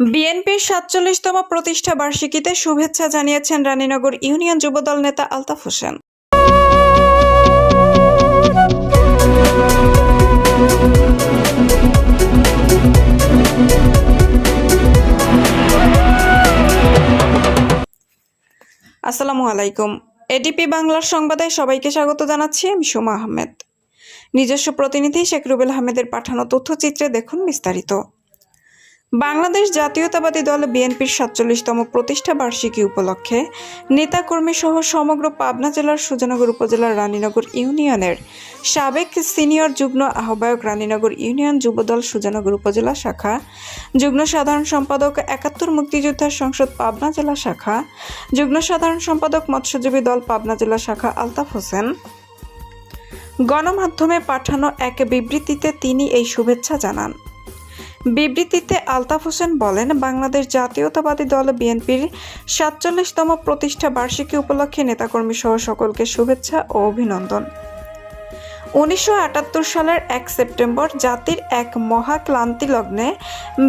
বিএনপির সাতচল্লিশতম প্রতিষ্ঠা বার্ষিকীতে শুভেচ্ছা জানিয়েছেন রানীনগর ইউনিয়ন যুবদল নেতা আলতাফ হোসেন। আসসালামু আলাইকুম। এডিপি বাংলার সংবাদে সবাইকে স্বাগত জানাচ্ছি আমি সুমা আহমেদ। নিজস্ব প্রতিনিধি শেখ রুবেল আহমেদের পাঠানো তথ্যচিত্রে দেখুন বিস্তারিত। বাংলাদেশ জাতীয়তাবাদী দল বিএনপির সাতচল্লিশতম প্রতিষ্ঠা বার্ষিকী উপলক্ষে নেতাকর্মী সহ সমগ্র পাবনা জেলার সুজানগর উপজেলার রানীনগর ইউনিয়নের সাবেক সিনিয়র যুগ্ম আহ্বায়ক রানীনগর ইউনিয়ন যুবদল সুজানগর উপজেলা শাখা, যুগ্ম সাধারণ সম্পাদক একাত্তর মুক্তিযোদ্ধা সংসদ পাবনা জেলা শাখা, যুগ্ম সাধারণ সম্পাদক মৎস্যজীবী দল পাবনা জেলা শাখা আলতাফ হোসেন। গণমাধ্যমে পাঠানো এক বিবৃতিতে তিনি এই শুভেচ্ছা জানান। বিবৃতিতে আলতাফ হোসেন বলেন, বাংলাদেশ জাতীয়তাবাদী দল বিএনপির সাতচল্লিশতম প্রতিষ্ঠা বার্ষিকী উপলক্ষে নেতাকর্মী সহ সকলকে শুভেচ্ছা ও অভিনন্দন। উনিশশো আটাত্তর সালের এক সেপ্টেম্বর জাতির এক মহাক্লান্তি লগ্নে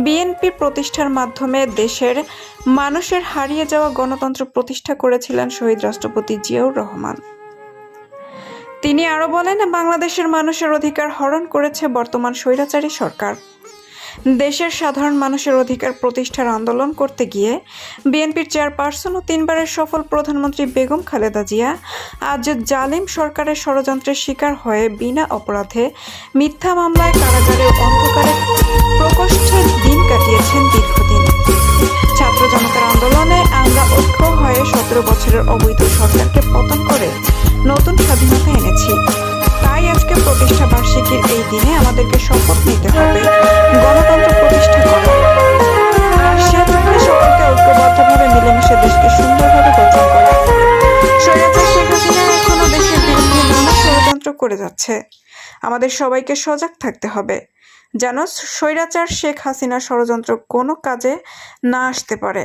বিএনপি প্রতিষ্ঠার মাধ্যমে দেশের মানুষের হারিয়ে যাওয়া গণতন্ত্র প্রতিষ্ঠা করেছিলেন শহীদ রাষ্ট্রপতি জিয়াউর রহমান। তিনি আরও বলেন, বাংলাদেশের মানুষের অধিকার হরণ করেছে বর্তমান স্বৈরাচারী সরকার। দেশের সাধারণ মানুষের অধিকার প্রতিষ্ঠার আন্দোলন করতে গিয়ে বিএনপির চেয়ারপারসন ও তিনবারের সফল প্রধানমন্ত্রী বেগম খালেদা জিয়া আজ জালিম সরকারের ষড়যন্ত্রের শিকার হয়ে বিনা অপরাধে মিথ্যা মামলায় কারাগারে অন্ধকারে প্রকোষ্ঠের দিন কাটিয়েছেন দীর্ঘদিন। ছাত্র জনতার আন্দোলনে আমরা ঐক্য হয়ে সতেরো বছরের অবৈধ সরকারকে পতন করে নতুন স্বাধীনতা করে যাচ্ছে। আমাদের সবাইকে সজাগ থাকতে হবে। যেন স্বৈরাচার শেখ হাসিনা ষড়যন্ত্র কোনো কাজে না আসতে পারে।